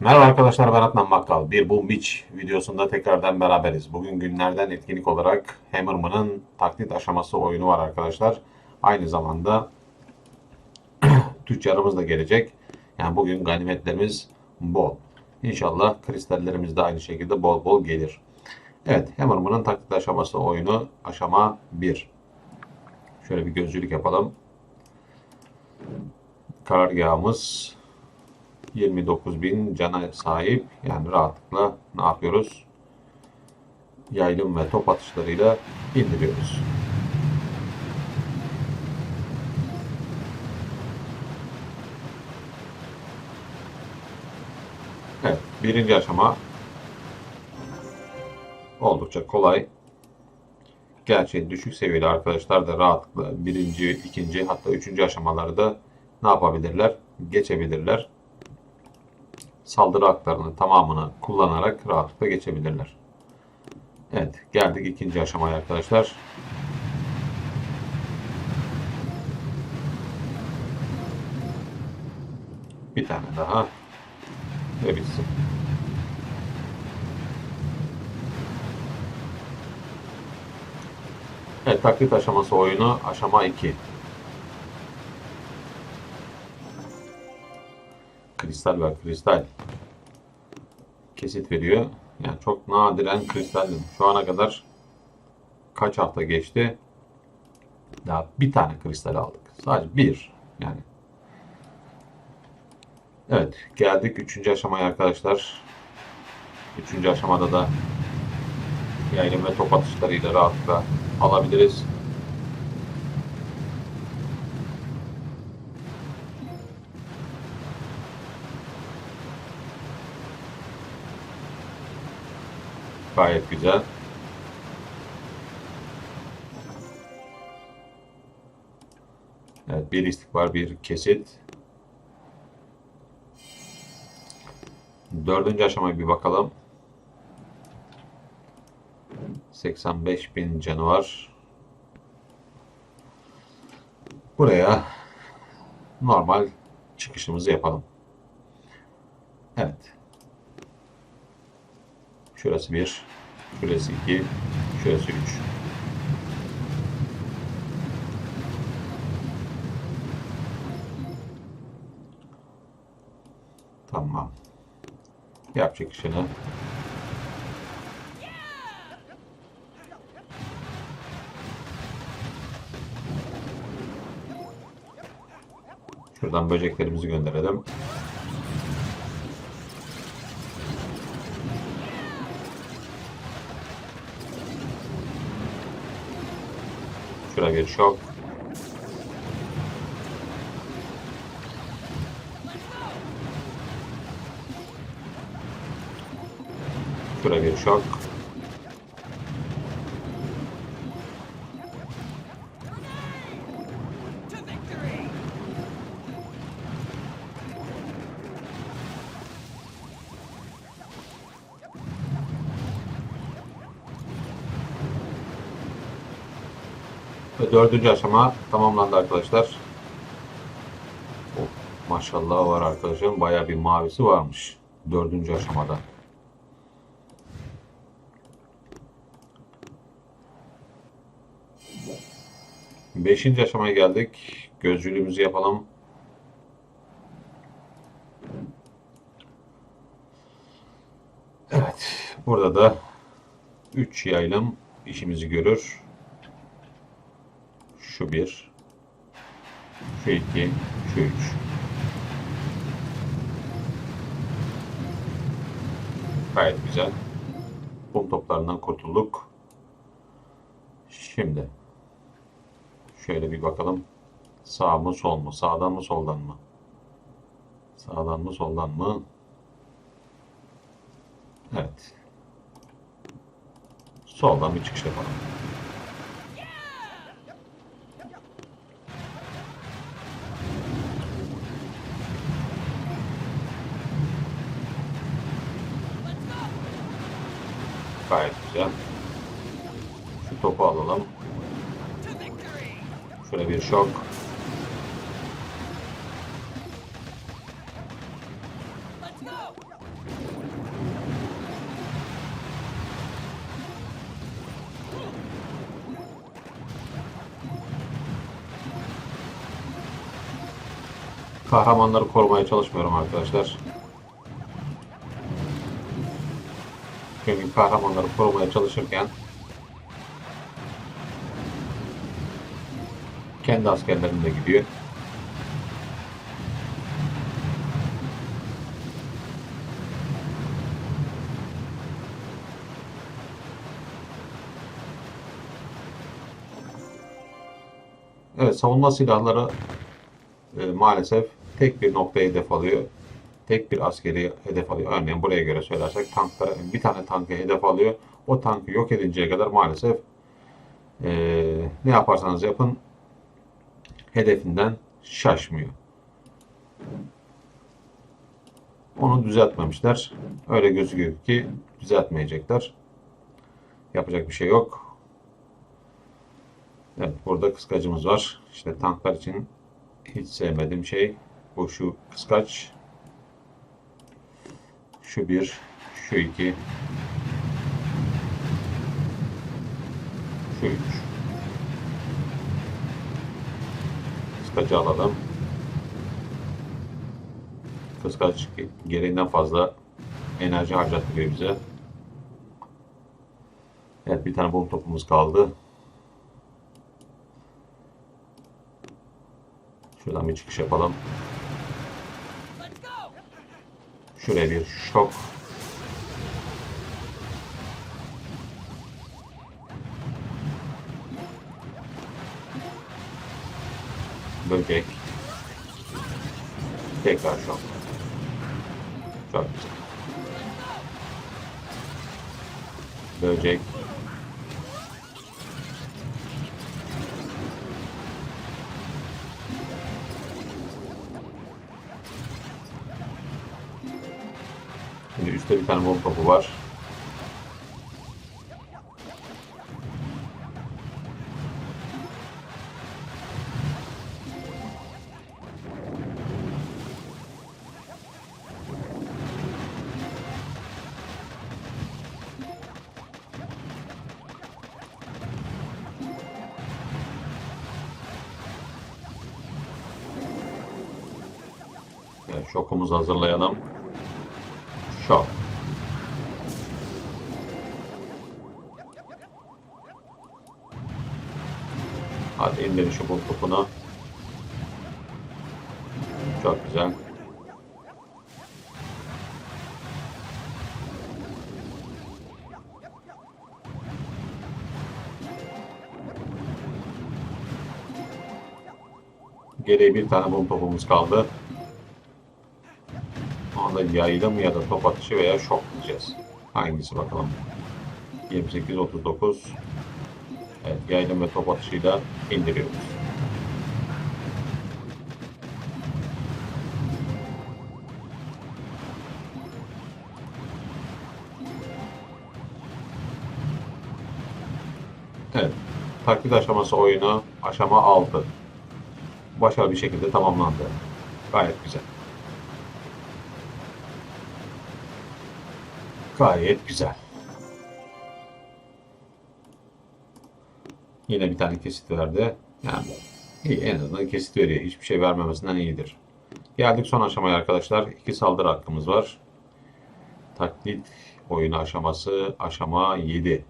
Merhaba arkadaşlar ben Adnan Bakkal. Bir Boom Beach videosunda tekrardan beraberiz. Bugün günlerden etkinlik olarak Hammerman'ın taklit aşaması oyunu var arkadaşlar. Aynı zamanda tüccarımız da gelecek. Yani bugün ganimetlerimiz bol. İnşallah kristallerimiz de aynı şekilde bol bol gelir. Evet Hammerman'ın taklit aşaması oyunu aşama 1. Şöyle bir gözcülük yapalım. Karargahımız 29.000 cana sahip. Yani rahatlıkla ne yapıyoruz? Yaylım ve top atışlarıyla indiriyoruz. Evet, birinci aşama oldukça kolay. Gerçi düşük seviyeli arkadaşlar da rahatlıkla birinci, ikinci hatta üçüncü aşamaları da ne yapabilirler? Geçebilirler saldırı haklarının tamamını kullanarak rahatlıkla geçebilirler. Evet, geldik ikinci aşamaya arkadaşlar. Bir tane daha ve bitsin. Evet, taklit aşaması oyunu aşama 2. kristal var kristal. Kesit veriyor. Yani çok nadiren kristallim. Şu ana kadar kaç hafta geçti? Daha bir tane kristal aldık. Sadece bir. Yani. Evet. Geldik üçüncü aşamaya arkadaşlar. Üçüncü aşamada da yaylım ve top atışlarıyla rahatlıkla alabiliriz. Gayet güzel. Evet, bir istikbar, bir kesit. Dördüncü aşamaya bir bakalım. 85 bin canı var. Buraya normal çıkışımızı yapalım. Evet. Şurası 1, şurası 2, şurası 3. Tamam. Yap çıkışını. Şuradan böceklerimizi gönderelim. Şuraya bir şok. Şuraya dördüncü aşama tamamlandı arkadaşlar. Oh, maşallah var arkadaşım. Baya bir mavisi varmış. Dördüncü aşamada. Beşinci aşamaya geldik. Gözcülüğümüzü yapalım. Evet. Burada da 3 yaylım işimizi görür. Şu bir. Şu iki. Şu üç. Gayet güzel. Kum toplarından kurtulduk. Şimdi şöyle bir bakalım. Sağ mı sol mu? Sağdan mı soldan mı? Sağdan mı soldan mı? Evet. Soldan bir çıkış yapalım. Gayet güzel. Şu topu alalım. Şöyle bir şok. Kahramanları korumaya çalışmıyorum arkadaşlar. Çünkü kahramanları korumaya çalışırken kendi askerlerim de gidiyor. Evet, savunma silahları e, maalesef tek bir noktaya hedef alıyor. Tek bir askeri hedef alıyor. Örneğin buraya göre söylersek tankta bir tane tankı hedef alıyor. O tankı yok edinceye kadar maalesef e, ne yaparsanız yapın hedefinden şaşmıyor. Onu düzeltmemişler. Öyle gözüküyor ki düzeltmeyecekler. Yapacak bir şey yok. Evet burada kıskacımız var. İşte tanklar için hiç sevmediğim şey bu şu kıskaç. Şu bir, şu iki, şu üç. Kıskacı alalım. Kıskaç gereğinden fazla enerji harcattırıyor bize. Evet bir tane bom topumuz kaldı. Şuradan bir çıkış yapalım. Şuraya bir şok. Böcek. Tekrar şok. Çok güzel. Böcek. Üstte bir tane bom topu var. Evet, şokumuzu hazırlayalım. Şok. Hadi indirin şu bul topunu. Çok güzel. Geriye bir tane bom topumuz kaldı. Onda yayılım ya da top atışı veya şok diyeceğiz. Hangisi bakalım. 28-39 Evet, yayılım ve top atışıyla indiriyoruz. Evet, taklit aşaması oyunu aşama 6. Başarılı bir şekilde tamamlandı. Gayet güzel. Gayet güzel. Yine bir tane kesit verdi. Yani iyi, en azından kesit veriyor. Hiçbir şey vermemesinden iyidir. Geldik son aşamaya arkadaşlar. İki saldırı hakkımız var. Taklit oyunu aşaması aşama 7.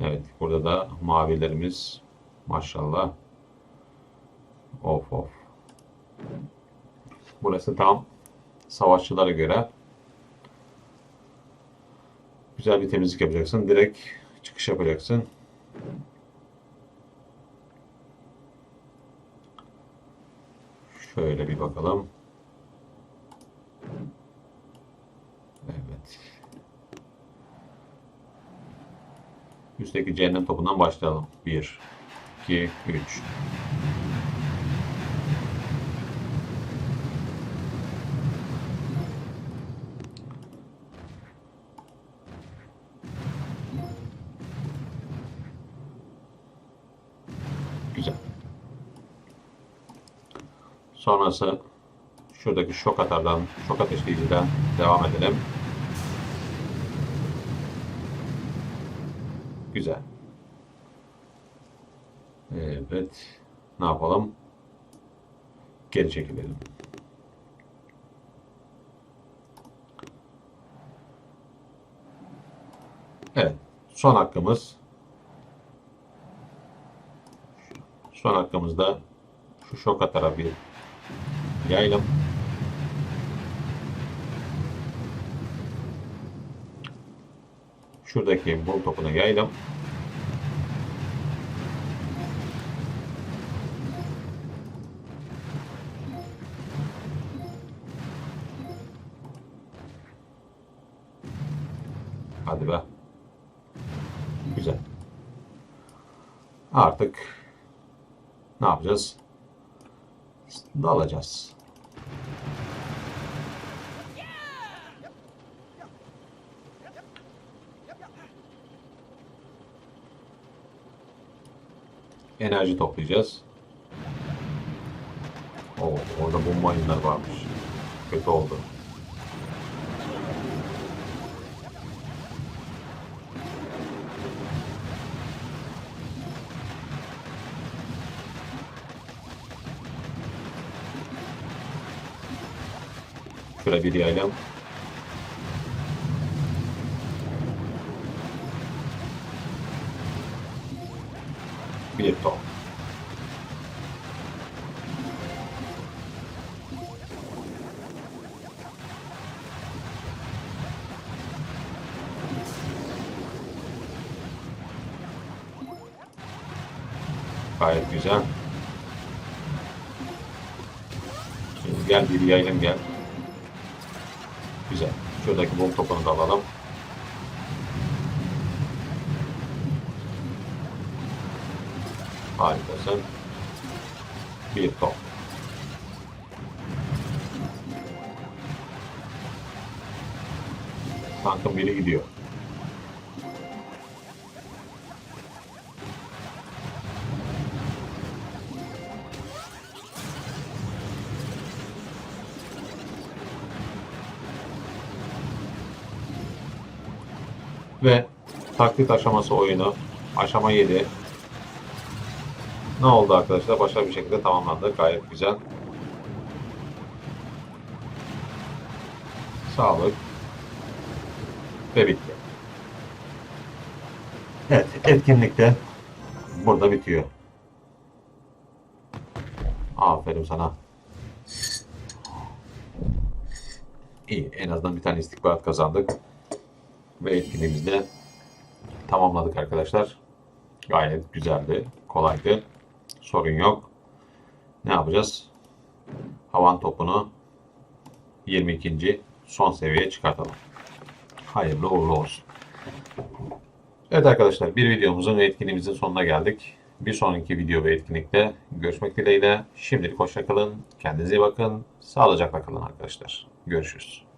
Evet burada da mavilerimiz maşallah. Of of. Burası tam savaşçılara göre güzel bir temizlik yapacaksın. Direkt çıkış yapacaksın. Şöyle bir bakalım. Evet. Üstteki cehennem topundan başlayalım. 1, 2, 3. Sonrası şuradaki şok atardan, şok ateşleyiciden devam edelim. Güzel. Evet. Ne yapalım? Geri çekilelim. Evet. Son hakkımız son hakkımızda şu şok atara yayalım. Şuradaki bul topuna yayalım. Hadi be. Güzel. Artık ne yapacağız? Dalacağız. Enerji toplayacağız. Oo, orada bomba oyunlar varmış. Kötü oldu. Şöyle bir yayalım. Bir top. Gayet güzel. Şimdi gel bir yayalım gel. Güzel. Şuradaki bom topunu da alalım. Harikasın. Bir top. Tankın biri gidiyor. Ve taklit aşaması oyunu aşama 7 ne oldu arkadaşlar? Başarılı bir şekilde tamamlandı. Gayet güzel. Sağlık. Ve bitti. Evet, etkinlik de burada bitiyor. Aferin sana. İyi, en azından bir tane istihbarat kazandık. Ve etkinliğimizi de tamamladık arkadaşlar. Gayet güzeldi, kolaydı. Sorun yok. Ne yapacağız? Havan topunu 22. son seviyeye çıkartalım. Hayırlı uğurlu olsun. Evet arkadaşlar bir videomuzun ve etkinliğimizin sonuna geldik. Bir sonraki video ve etkinlikte görüşmek dileğiyle. Şimdilik hoşçakalın. Kendinize iyi bakın. Sağlıcakla kalın arkadaşlar. Görüşürüz.